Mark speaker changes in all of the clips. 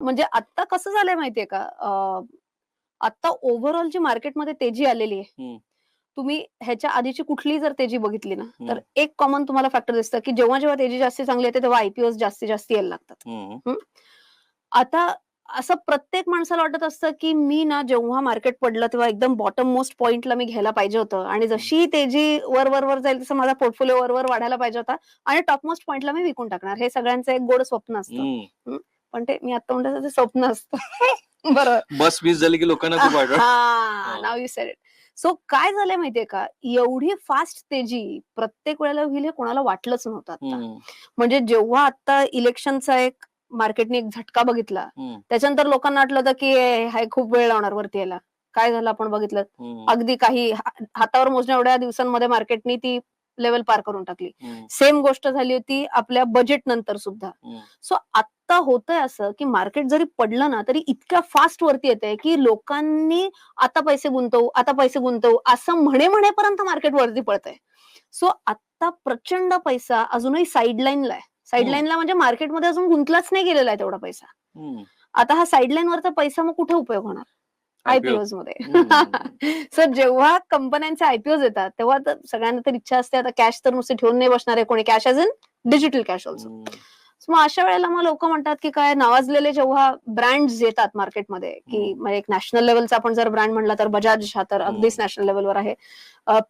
Speaker 1: म्हणजे आता कसं झालंय माहितीये का? अ, आता ओव्हरऑल जी मार्केटमध्ये तेजी आलेली आहे.
Speaker 2: हम्म.
Speaker 1: तुम्ही ह्याच्या आधीची कुठलीही जर तेजी बघितली ना तर
Speaker 2: हम्म.
Speaker 1: एक कॉमन तुम्हाला फॅक्टर दिसतं की जेव्हा जेव्हा तेजी जास्ती चांगली येते तेव्हा आयपीओ जास्तीत जास्त यायला लागतात.
Speaker 2: हम्म.
Speaker 1: आता असं प्रत्येक माणसाला वाटत असतं की मी ना जेव्हा मार्केट पडलं तेव्हा एकदम बॉटम मोस्ट पॉइंटला मी घ्यायला पाहिजे होतं. आणि जशी तेजी वर वर वर जाईल तसं माझा पोर्टफोलिओ वर वर वाढायला पाहिजे होता. आणि टॉप मोस्ट पॉइंटला मी विकून टाकणार. हे सगळ्यांचं एक गोड स्वप्न असतं.
Speaker 2: हम्म.
Speaker 1: पण ते मी आता म्हणलं ते स्वप्न असतं. बरोबर.
Speaker 2: बस वीस झाली की लोकांना खूप
Speaker 1: हा नाव यू सेड इट सो काय झालंय माहितीये का? एवढी फास्ट तेजी प्रत्येक वेळेला होईल हे कोणाला वाटलंच नव्हतं आता. म्हणजे जेव्हा आता इलेक्शनचा एक मार्केटने एक झटका बघितला त्याच्यानंतर लोकांना वाटलं होतं की हाय खूप वेळ लावणार वरती यायला. काय झालं आपण बघितलं? अगदी काही हातावर मोजण्या एवढ्या दिवसांमध्ये मार्केटनी ती लेवल पार करून टाकली. सेम गोष्ट झाली होती आपल्या बजेट नंतर सुद्धा. सो आता होतंय असं की मार्केट जरी पडलं ना तरी इतक्या फास्ट वरती येते की लोकांनी आता पैसे गुंतवू आता पैसे गुंतवू असं म्हणे म्हणेपर्यंत मार्केट वरती पडतंय. सो आता प्रचंड पैसा अजूनही साईडलाईनला आहे. साईडलाईनला म्हणजे मार्केटमध्ये अजून गुंतलाच नाही गेलेला आहे तेवढा पैसा. आता हा साईडलाईन वरचा पैसा मग कुठे उपयोग होणार? आयपीओ मध्ये. सर जेव्हा कंपन्यांचे आयपीओ येतात तेव्हा तर सगळ्यांना तर इच्छा असते आता कॅश तर नुसते ठेवून नाही बसणार आहे कोणी cash as in digital cash also मग अशा वेळेला मग लोक म्हणतात की काय नावाजलेले जेव्हा ब्रँड येतात मार्केटमध्ये की
Speaker 2: हम्म.
Speaker 1: म्हणजे एक नॅशनल लेवलचा आपण जर ब्रँड म्हणला तर बजाज हा तर अगदीच नॅशनल लेवलवर आहे.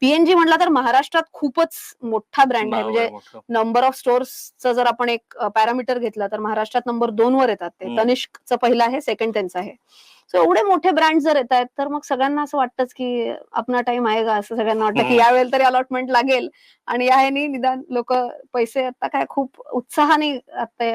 Speaker 1: पीएनजी म्हणला तर महाराष्ट्रात खूपच मोठा ब्रँड आहे. म्हणजे नंबर ऑफ स्टोअर्सचं जर आपण एक पॅरामीटर घेतलं तर महाराष्ट्रात नंबर दोन वर येतात ते. तनिष्कचं पहिलं आहे सेकंड त्यांचं आहे. सो एवढे मोठे ब्रँड जर येत आहेत तर मग सगळ्यांना असं वाटतंच की आपला टाइम आहे का असं सगळ्यांना वाटतं की. यावेळेला तरी अलॉटमेंट लागेल आणि या ह्यानी निदान लोक पैसे आता काय खूप उत्साहाने आता